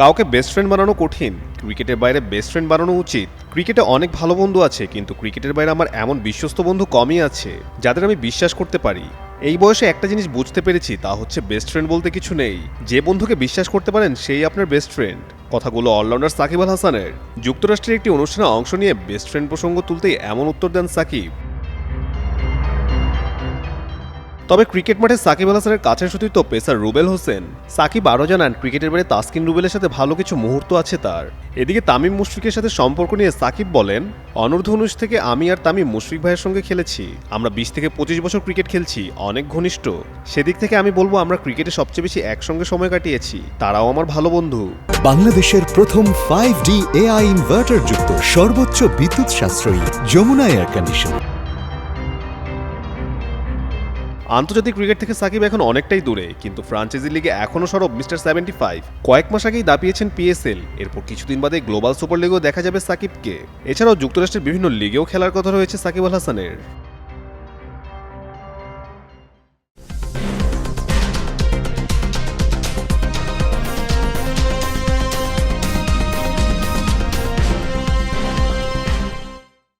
কাউকে best friend বানানো কঠিন, ক্রিকেটের বাইরে বেস্ট ফ্রেন্ড বানানো উচিত। ক্রিকেটে অনেক ভালো বন্ধু আছে, কিন্তু ক্রিকেটের বাইরে আমার এমন বিশ্বস্ত বন্ধু কমই আছে, যাদের আমি বিশ্বাস করতে পারি। এই বয়সে একটা জিনিস বুঝতে পেরেছি, তা হচ্ছে বেস্ট ফ্রেন্ড বলতে কিছু নেই। যে বন্ধুকে বিশ্বাস করতে পারেন, সেই আপনার বেস্ট ফ্রেন্ড কথাগুলো অলরাউন্ডার সাকিব আল হাসানের। যুক্তরাষ্ট্রের একটি অনুষ্ঠানে অংশ নিয়ে বেস্ট ফ্রেন্ড প্রসঙ্গ তুলতেই এমন উত্তর দেন সাকিব। তবে ক্রিকেট মাঠে সাকিব আল হাসানের কাছের সতীর্থ পেসার রুবেল হোসেন, সাকিব আরও জানান, ক্রিকেটের বাইরে তাসকিন রুবেলের সাথে ভালো কিছু মুহূর্ত আছে তার। এদিকে তামিম মুশফিকের সাথে সম্পর্ক নিয়ে সাকিব বলেন, অনূর্ধ্ব উনিশ থেকে আমি আর তামিম মুশফিক ভাইয়ের সঙ্গে খেলেছি। আমরা বিশ থেকে পঁচিশ বছর ক্রিকেট খেলছি, অনেক ঘনিষ্ঠ। সেদিক থেকে আমি বলব, আমরা ক্রিকেটে সবচেয়ে বেশি একসঙ্গে সময় কাটিয়েছি। তারাও আমার ভালো বন্ধু। বাংলাদেশের প্রথম ফাইভ ডি এআই ইনভার্টার যুক্ত সর্বোচ্চ বিদ্যুৎ সাশ্রয়ী যমুনা এয়ার কন্ডিশন আন্তর্জাতিক ক্রিকেট থেকে সাকিব এখন অনেকটাই দূরে, কিন্তু ফ্রাঞ্চাইজি লিগে এখনও সরব মিস্টার সেভেন্টি ফাইভ। কয়েক মাস আগেই দাপিয়েছেন পিএসএল এরপর কিছুদিন বাদে গ্লোবাল সুপার লিগেও দেখা যাবে সাকিবকে। এছাড়াও যুক্তরাষ্ট্রের বিভিন্ন লিগেও খেলার কথা রয়েছে সাকিব আল হাসানের।